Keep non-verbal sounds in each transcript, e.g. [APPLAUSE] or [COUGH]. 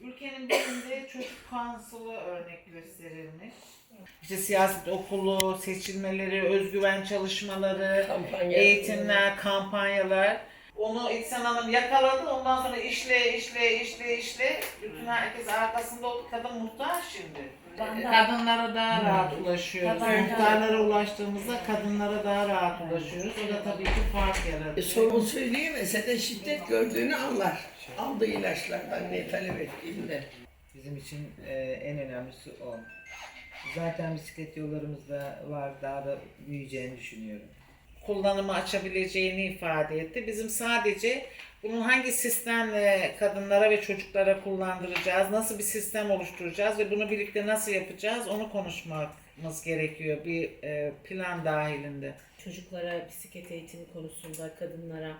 Ülkenin birinde çocuk kansılı örnek gösterilmiş. İşte siyaset okulu, seçilmeleri, özgüven çalışmaları, Kampanya. eğitimler, kampanyalar. Onu İhsan Hanım yakaladı. Ondan sonra işle, işle, işle, işle. Bütün herkes arkasında oldu. Kadın muhtar şimdi. Kadınlara daha rahat ulaşıyoruz. Muhtarlara ulaştığımızda kadınlara daha rahat ulaşıyoruz. O da tabii ki fark E, yaratıyor. sorun söyleyemese de şiddet gördüğünü anlar. Aldığı ilaçlardan ne talep ettiğinde. Bizim için e, en önemlisi o. Zaten bisiklet yollarımız da var, daha da büyüyeceğini düşünüyorum. Kullanımı açabileceğini ifade etti. Bizim sadece bunun hangi sistemle kadınlara ve çocuklara kullandıracağız, nasıl bir sistem oluşturacağız ve bunu birlikte nasıl yapacağız onu konuşmamız gerekiyor bir e, plan dahilinde. Çocuklara bisiklet eğitimi konusunda, kadınlara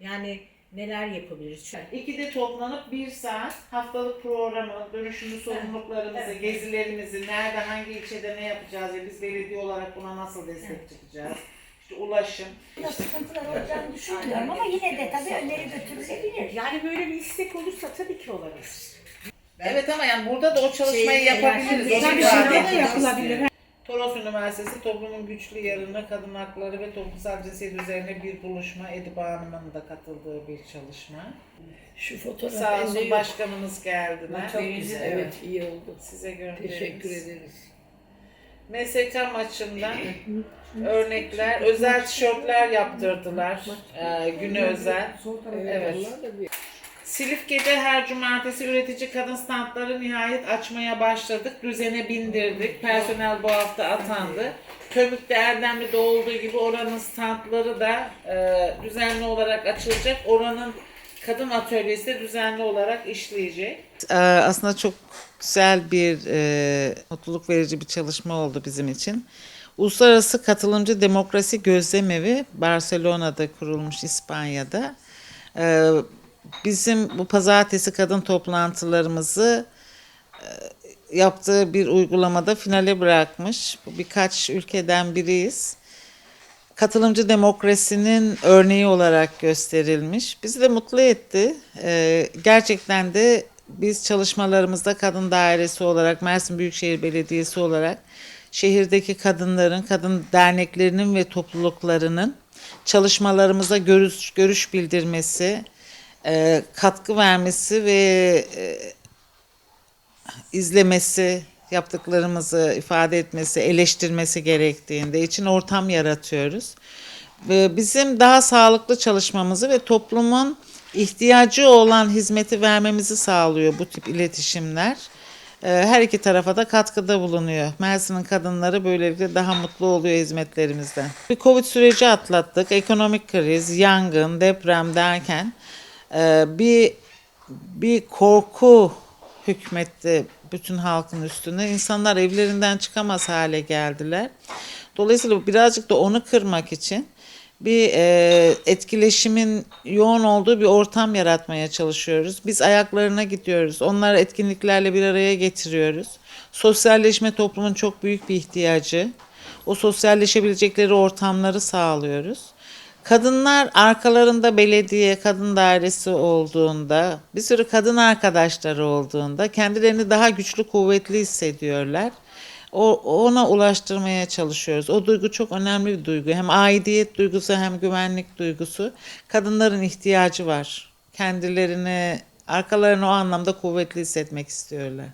yani neler yapabiliriz? İkide toplanıp bir saat haftalık programı, dönüşümlü sorumluluklarımızı, evet. gezilerimizi, nerede, hangi ilçede ne yapacağız ve biz belediye olarak buna nasıl destek çıkacağız? Ulaşım, Burada sıkıntılar olacağını [LAUGHS] düşünmüyorum ama yine de tabii öneri götürülebilir. Yani böyle bir istek olursa tabii ki olabilir. Evet ama yani burada da o çalışmayı Şeyde, yapabiliriz. yani O tabii ifade şeyde de edeceğiz. yapılabilir. Toros Üniversitesi toplumun güçlü yarını kadın hakları ve toplumsal cinsiyet üzerine bir buluşma Ediba Hanım'ın da katıldığı bir çalışma. Şu fotoğraf Sağ olsun başkanımız geldiler. Çok güzel. Evet iyi oldu. Size göndeririz. Teşekkür ederiz. MSK maçından örnekler, özel tişörtler yaptırdılar. Ee, güne özel. Evet. Silifke'de her cumartesi üretici kadın standları nihayet açmaya başladık. Düzene bindirdik. Personel bu hafta atandı. Kömük'te Erdemli'de olduğu gibi oranın standları da e, düzenli olarak açılacak. Oranın kadın atölyesi de düzenli olarak işleyecek. Ee, aslında çok güzel bir, e, mutluluk verici bir çalışma oldu bizim için. Uluslararası Katılımcı Demokrasi Gözlemevi Barcelona'da kurulmuş İspanya'da. Ee, bizim bu pazartesi kadın toplantılarımızı e, yaptığı bir uygulamada finale bırakmış. Birkaç ülkeden biriyiz. Katılımcı demokrasinin örneği olarak gösterilmiş. Bizi de mutlu etti. Ee, gerçekten de biz çalışmalarımızda kadın dairesi olarak, Mersin Büyükşehir Belediyesi olarak şehirdeki kadınların, kadın derneklerinin ve topluluklarının çalışmalarımıza görüş, görüş bildirmesi, e, katkı vermesi ve e, izlemesi, yaptıklarımızı ifade etmesi, eleştirmesi gerektiğinde için ortam yaratıyoruz. Bizim daha sağlıklı çalışmamızı ve toplumun ihtiyacı olan hizmeti vermemizi sağlıyor bu tip iletişimler. Ee, Her iki tarafa da katkıda bulunuyor. Mersin'in kadınları böylelikle daha mutlu oluyor hizmetlerimizden. Bir Covid süreci atlattık. Ekonomik kriz, yangın, deprem derken e, bir bir korku hükmetti bütün halkın üstüne. İnsanlar evlerinden çıkamaz hale geldiler. Dolayısıyla birazcık da onu kırmak için bir e, etkileşimin yoğun olduğu bir ortam yaratmaya çalışıyoruz. Biz ayaklarına gidiyoruz. Onları etkinliklerle bir araya getiriyoruz. Sosyalleşme toplumun çok büyük bir ihtiyacı. O sosyalleşebilecekleri ortamları sağlıyoruz. Kadınlar arkalarında belediye, kadın dairesi olduğunda, bir sürü kadın arkadaşları olduğunda kendilerini daha güçlü, kuvvetli hissediyorlar. O, ona ulaştırmaya çalışıyoruz. O duygu çok önemli bir duygu. Hem aidiyet duygusu hem güvenlik duygusu. Kadınların ihtiyacı var. Kendilerini, arkalarını o anlamda kuvvetli hissetmek istiyorlar.